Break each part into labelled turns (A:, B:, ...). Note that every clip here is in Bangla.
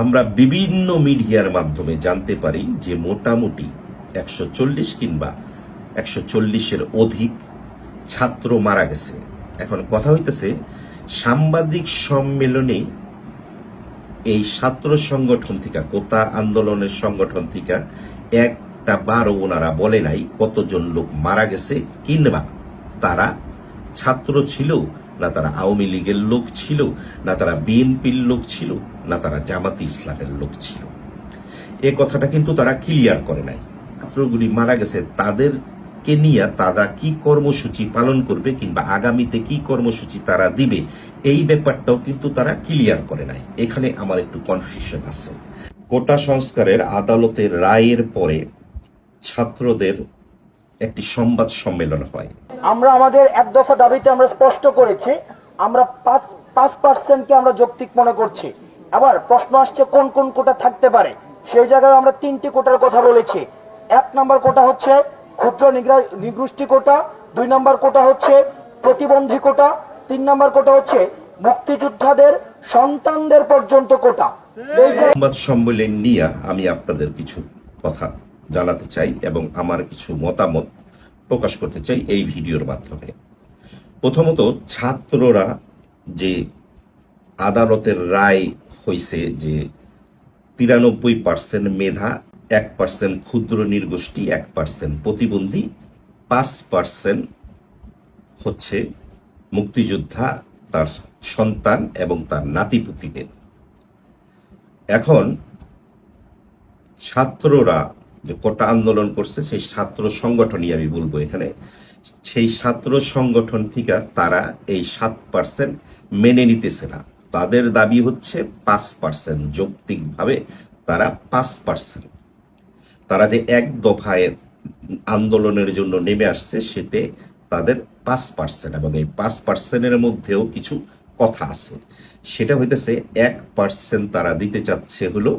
A: আমরা বিভিন্ন মিডিয়ার মাধ্যমে জানতে পারি যে মোটামুটি একশো চল্লিশ কিংবা একশো চল্লিশের অধিক ছাত্র মারা গেছে। এখন কথা হইতেছে, সাংবাদিক সম্মেলনে এই ছাত্র সংগঠন থেকে, কোটা আন্দোলনের সংগঠন থেকে, একটা বারও ওনারা বলে নাই কতজন লোক মারা গেছে কিংবা তারা ছাত্র ছিল না তারা আওয়ামী লীগের লোক ছিল, না তারা বিএনপির লোক ছিল, না তারা জামাতি ইসলামের লোক ছিল। এ কথাটা কিন্তু তারা ক্লিয়ার করে নাই। ছাত্রগুলি মারা গেছে, তাদেরকে নিয়ে তারা কি কর্মসূচি পালন করবে কিংবা আগামীতে কি কর্মসূচি তারা দিবে, এই ব্যাপারটাও কিন্তু তারা ক্লিয়ার করে নাই। এখানে আমার একটু কনফিউশন আছে। কোটা সংস্কারের আদালতের রায়ের পরে ছাত্রদের একটি সংবাদ সম্মেলন হয়।
B: আমরা আমাদের এক দফা দাবিতে আমরা স্পষ্ট করেছি, আমরা পাঁচ পাঁচ পার্সেন্টকে আমরা যৌক্তিক মনে করছি। আবার প্রশ্ন আসছে কোন কোন কোটা থাকতে পারে? সেই জায়গায় আমরা তিনটি কোটার কথা বলেছি। এক নম্বর কোটা হচ্ছে ক্ষুদ্র নিগোষ্ঠী কোটা, দুই নম্বর কোটা হচ্ছে প্রতিবন্ধী কোটা, তিন নম্বর কোটা হচ্ছে মুক্তিযোদ্ধাদের, সন্তানদের পর্যন্ত কোটা।
A: সংবাদ সম্মেলন নিয়ে আমি আপনাদের কিছু কথা জানাতে চাই এবং আমার কিছু মতামত প্রকাশ করতে চাই এই ভিডিওর মাধ্যমে। প্রথমত, ছাত্ররা যে আদালতের রায় হইছে যে তিরানব্বই পার্সেন্ট মেধা, এক পার্সেন্ট ক্ষুদ্র নির্গোষ্ঠী, এক পার্সেন্ট প্রতিবন্ধী, পাঁচ পার্সেন্ট হচ্ছে মুক্তিযোদ্ধা, তার সন্তান এবং তার নাতিপুতিদের। এখন, ছাত্ররা কোটা আন্দোলন করছে, সেই ছাত্র সংগঠনই আমি বলব এখানে। সেই ছাত্র সংগঠন থেকে তারা এই সাত পার্সেন্ট মেনে নিতেছে না। তাদের দাবি হচ্ছে পাঁচ পার্সেন্ট যৌক্তিকভাবে তারা পাঁচ পার্সেন্ট তারা যে এক দফায় আন্দোলনের জন্য নেমে আসছে, সেতে তাদের পাঁচ পার্সেন্ট এবং এই পাঁচ পার্সেন্টের মধ্যেও কিছু কথা আছে। সেটা হইতেছে এক পার্সেন্ট তারা দিতে চাচ্ছে হলো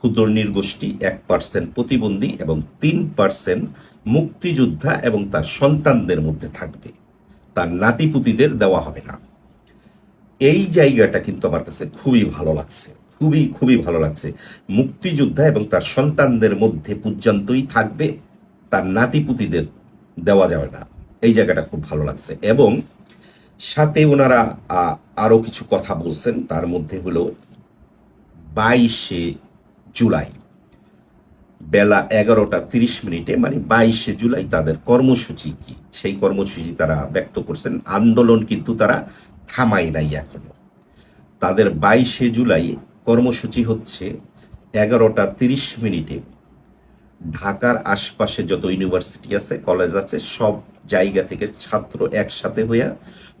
A: ক্ষুদ্র নির্গোষ্ঠী এক পার্সেন্ট প্রতিবন্ধী এবং তিন পার্সেন্ট মুক্তিযোদ্ধা এবং তার সন্তানদের মধ্যে থাকবে। তার নাতিপুতিদের দেওয়া হবে না। এই জায়গাটা কিন্তু আমার কাছে খুবই ভালো লাগছে। খুবই খুবই ভালো লাগছে। মুক্তিযোদ্ধা এবং তার সন্তানদের মধ্যে পর্যন্তই থাকবে, তার নাতিপুতিদের দেওয়া যাবে না। এই জায়গাটা খুব ভালো লাগছে। এবং সাথে ওনারা আরও কিছু কথা বলছেন। তার মধ্যে হলো বাইশে জুলাই। বেলা এগারোটা তিরিশ মিনিটে মানে বাইশে জুলাই তাদের কর্মসূচি কি? সেই কর্মসূচি তারা ব্যক্ত করছেন। আন্দোলন কিন্তু তারা থামাই নাই এখনও। তাদের বাইশে জুলাই কর্মসূচি হচ্ছে এগারোটা তিরিশ মিনিটে। ঢাকার আশপাশে যত ইউনিভার্সিটি আছে, কলেজ আছে, সব জায়গা থেকে ছাত্র একসাথে হইয়া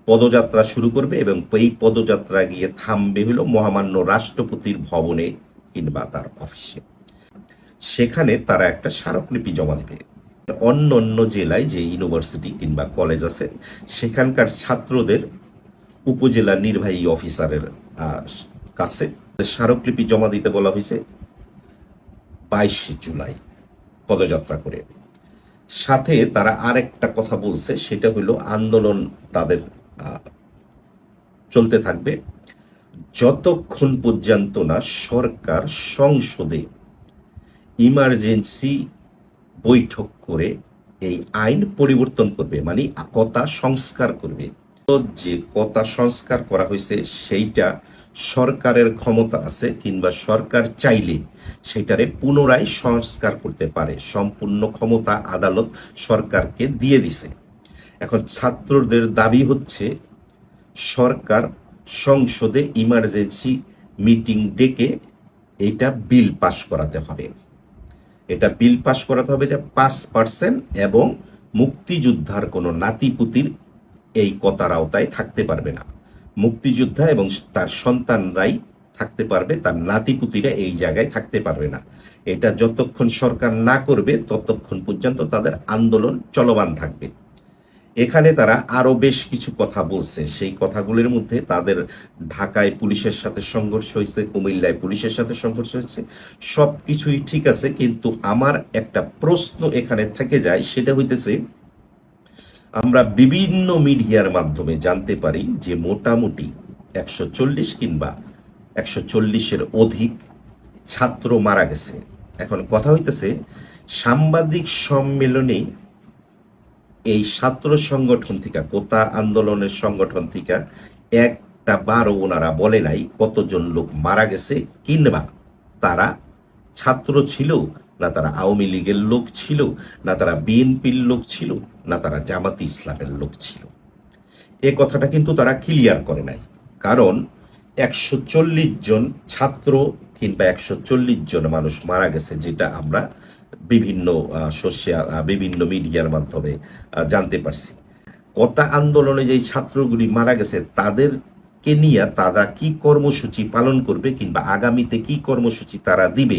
A: পদযাত্রা শুরু করবে এবং এই পদযাত্রা গিয়ে থামবে হলো মহামান্য রাষ্ট্রপতির ভবনে কিংবা অফিসে। সেখানে তারা একটা স্মারকলিপি জমা দেবে। অন্য অন্য জেলায় যে ইউনিভার্সিটি কিংবা কলেজ আছে, সেখানকার ছাত্রদের উপজেলা নির্বাহী অফিসারের কাছে স্মারকলিপি জমা দিতে বলা হয়েছে বাইশে জুলাই পদযাত্রা করে। সাথে তারা আরেকটা কথা বলছে, সেটা হলো আন্দোলন তাদের চলতে থাকবে। যতক্ষণ পর্যন্ত না সরকার সংসদে ইমার্জেন্সি বৈঠক করে এই আইন পরিবর্তন করবে মানে কথা সংস্কার করবে যে কথা সংস্কার করা হয়েছে সেইটা সরকারের ক্ষমতা আছে কিংবা সরকার চাইলে সেটারে পুনরায় সংস্কার করতে পারে। সম্পূর্ণ ক্ষমতা, আদালত সরকারকে দিয়ে দিছে। এখন ছাত্রদের দাবি হচ্ছে সরকার সংসদে ইমার্জেন্সি মিটিং ডেকে এটা বিল পাশ করাতে হবে। এটা বিল পাশ করাতে হবে যে পাঁচ পার্সেন্ট এবং মুক্তিযোদ্ধার কোনো নাতিপুতির এই কথার আওতায় থাকতে পারবে না। মুক্তিযোদ্ধা এবং তার সন্তানরাই থাকতে পারবে, তার নাতিপুতিরা এই জায়গায় থাকতে পারবে না। এটা যতক্ষণ সরকার না করবে, ততক্ষণ পর্যন্ত তাদের আন্দোলন চলমান থাকবে। এখানে তারা আরও বেশ কিছু কথা বলছে। সেই কথাগুলির মধ্যে তাদের ঢাকায় পুলিশের সাথে সংঘর্ষ হয়েছে, কুমিল্লায় পুলিশের সাথে সংঘর্ষ হয়েছে সব কিছুই ঠিক আছে, কিন্তু আমার একটা প্রশ্ন এখানে থেকে যায়, সেটা হইতেছে, আমরা বিভিন্ন মিডিয়ার মাধ্যমে জানতে পারি যে মোটামুটি একশো চল্লিশ কিংবা একশো চল্লিশের অধিক ছাত্র মারা গেছে। এখন কথা হইতেছে, সাংবাদিক সম্মেলনে এই ছাত্র সংগঠন থেকে, কোটা আন্দোলনের সংগঠন থেকে, একটা বারও ওনারা বলে নাই কতজন লোক মারা গেছে কিংবা তারা ছাত্র ছিল, না তারা আওয়ামী লীগের লোক ছিল, না তারা বিএনপির লোক ছিল, না তারা জামাতি ইসলামের লোক ছিল। এ কথাটা কিন্তু তারা ক্লিয়ার করে নাই। কারণ একশো চল্লিশ জন ছাত্র কিংবা একশো চল্লিশ জন মানুষ মারা গেছে, যেটা আমরা বিভিন্ন সোশ্যাল বিভিন্ন মিডিয়ার মাধ্যমে জানতে পারছি। কটা আন্দোলনে যেই ছাত্রগুলি মারা গেছে, তাদেরকে নিয়ে তারা কি কর্মসূচি পালন করবে কিংবা আগামীতে কি কর্মসূচি তারা দিবে,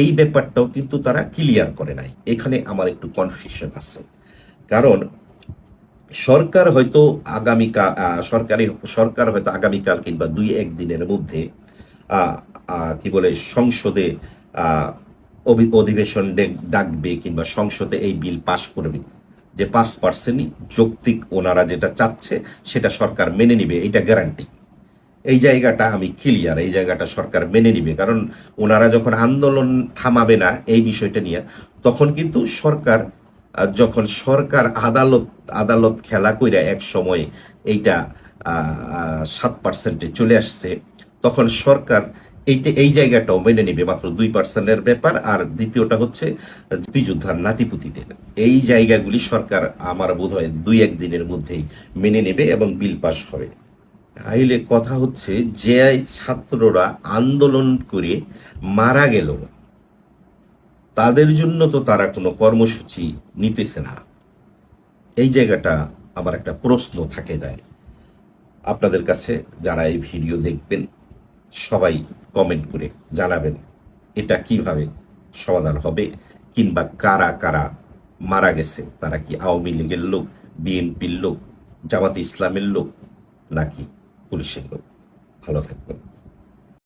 A: এই ব্যাপারটাও কিন্তু তারা ক্লিয়ার করে নাই। এখানে আমার একটু কনফিউশন আছে। কারণ সরকার হয়তো আগামীকাল সরকারি, সরকার হয়তো আগামীকাল কিংবা দুই একদিনের মধ্যে কি বলে, সংসদে অধিবেশন ডাকবে কিংবা সংসদে এই বিল পাশ করবে। যে পাঁচ পার্সেন্টই যৌক্তিক ওনারা যেটা চাচ্ছে, সেটা সরকার মেনে নিবে, এটা গ্যারান্টি এই জায়গাটা আমি ক্লিয়ার এই জায়গাটা সরকার মেনে নিবে। কারণ ওনারা যখন আন্দোলন থামাবে না এই বিষয়টা নিয়ে, তখন কিন্তু সরকার যখন সরকার আদালত আদালত খেলা কইরা এক সময় এইটা সাত পার্সেন্টে চলে আসছে, তখন সরকার এইটা এই জায়গাটাও মেনে নিবে মাত্র দুই পার্সেন্টের ব্যাপার। আর দ্বিতীয়টা হচ্ছে যোদ্ধার নাতিপুতিদের। এই জায়গাগুলি সরকার আমার বোধ হয় দুই একদিনের মধ্যেই মেনে নেবে এবং বিল পাস হবে তাইলে কথা হচ্ছে যে ছাত্ররা আন্দোলন করে মারা গেল, তাদের জন্য তো তারা কোনো কর্মসূচি নিতেছে না। এই জায়গাটা আমার একটা প্রশ্ন থাকে যায়। আপনাদের কাছে যারা এই ভিডিও দেখবেন সবাই কমেন্ট করে জানাবেন। এটা কীভাবে সমাধান হবে? কিংবা কারা কারা মারা গেছে? তারা কি আওয়ামী লীগের লোক, বিএনপির লোক, জামাত ইসলামের লোক নাকি পুলিশের লোক? ভালো থাকবেন।